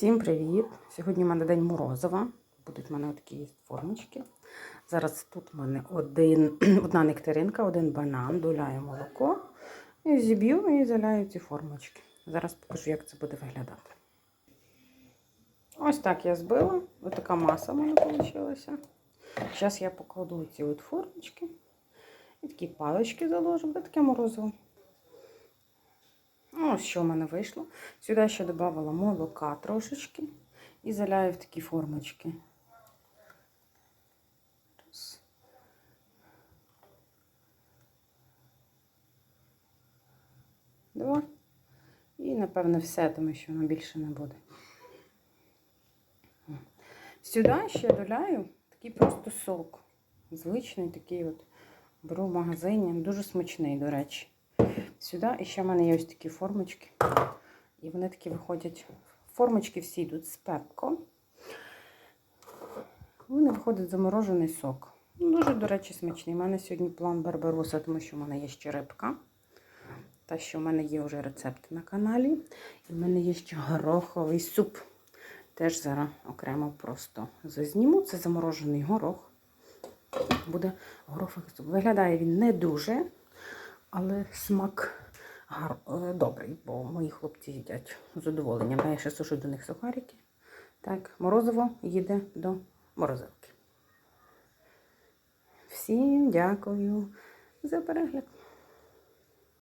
Всім привіт! Сьогодні в мене день морозива. Будуть в мене такі формочки. Зараз тут в мене один, одна нектаринка, один банан, доляю молоко, і зіб'ю і заляю ці формочки. Зараз покажу, як це буде виглядати. Ось так я збила. Ось така маса в мене вийшла. Зараз я покладу ці от формочки і такі палички заложу, таке морозиво. Ну, що в мене вийшло. Сюди ще додавала молока трошечки і заляю в такі формочки. Два. І, напевне, все, тому що воно більше не буде. Сюди ще доляю такий просто сок. Звичний такий от. Беру в магазині. Дуже смачний, до речі. Сюди і ще в мене є ось такі формочки. І вони такі виходять. Формочки всі йдуть з пепко. Вони виходить заморожений сок. Ну, Дуже, до речі, смачний. У мене сьогодні план барбароса, тому що в мене є ще рибка. Та що в мене є вже рецепти на каналі. І в мене є ще гороховий суп. Теж зараз окремо просто зазніму. Це заморожений горох. Буде гороховий суп. Виглядає він не дуже, але смак гар... е, добрий, бо мої хлопці їдять з задоволенням. Я ще сушу до них сухарики. Так, морозиво їде до морозилки. Всім дякую за перегляд.